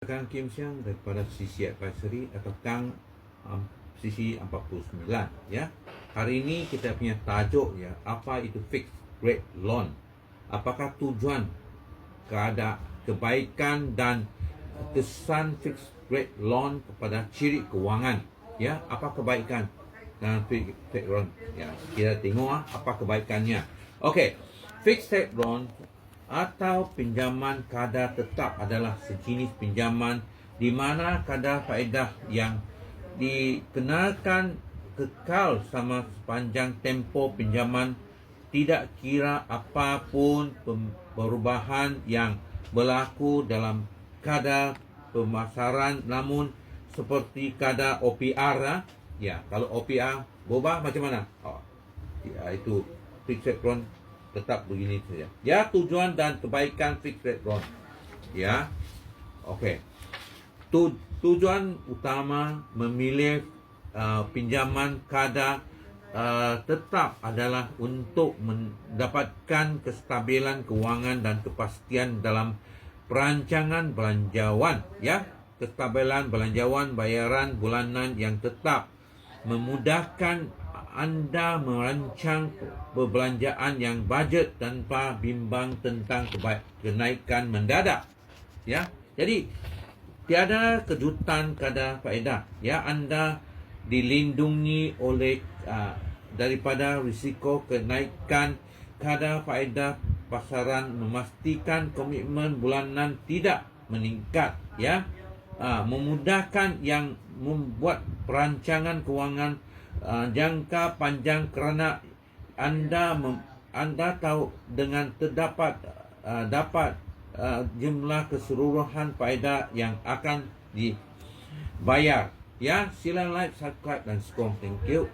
Kang Kim Siang daripada Sisi Advisory atau Kang um, Sisi 49 ya. Hari ini kita punya tajuk ya, apa itu fixed rate loan? Apakah tujuan keada kebaikan dan kesan fixed rate loan kepada ciri kewangan ya? Apa kebaikan dan fixed rate loan? Ya, kita tengok ah, apa kebaikannya. Okey, fixed rate loan atau pinjaman kadar tetap adalah sejenis pinjaman di mana kadar faedah yang dikenakan kekal sama sepanjang tempoh pinjaman tidak kira apapun perubahan yang berlaku dalam kadar pemasaran namun seperti kadar OPR ah. ya kalau OPR berubah macam mana oh, ya, itu fixed tetap begini saja. Ya, tujuan dan kebaikan rate loan. Ya. Okey. Tu, tujuan utama memilih uh, pinjaman kadar uh, tetap adalah untuk mendapatkan kestabilan kewangan dan kepastian dalam perancangan belanjawan, ya. Kestabilan belanjawan bayaran bulanan yang tetap memudahkan anda merancang perbelanjaan yang bajet tanpa bimbang tentang kenaikan mendadak. Ya. Jadi tiada kejutan kadar faedah. Ya, anda dilindungi oleh uh, daripada risiko kenaikan kadar faedah pasaran memastikan komitmen bulanan tidak meningkat ya uh, memudahkan yang membuat perancangan kewangan uh, jangka panjang kerana anda mem, anda tahu dengan terdapat uh, dapat uh, jumlah keseluruhan faedah yang akan dibayar. Ya, sila like, subscribe dan skor. Thank you.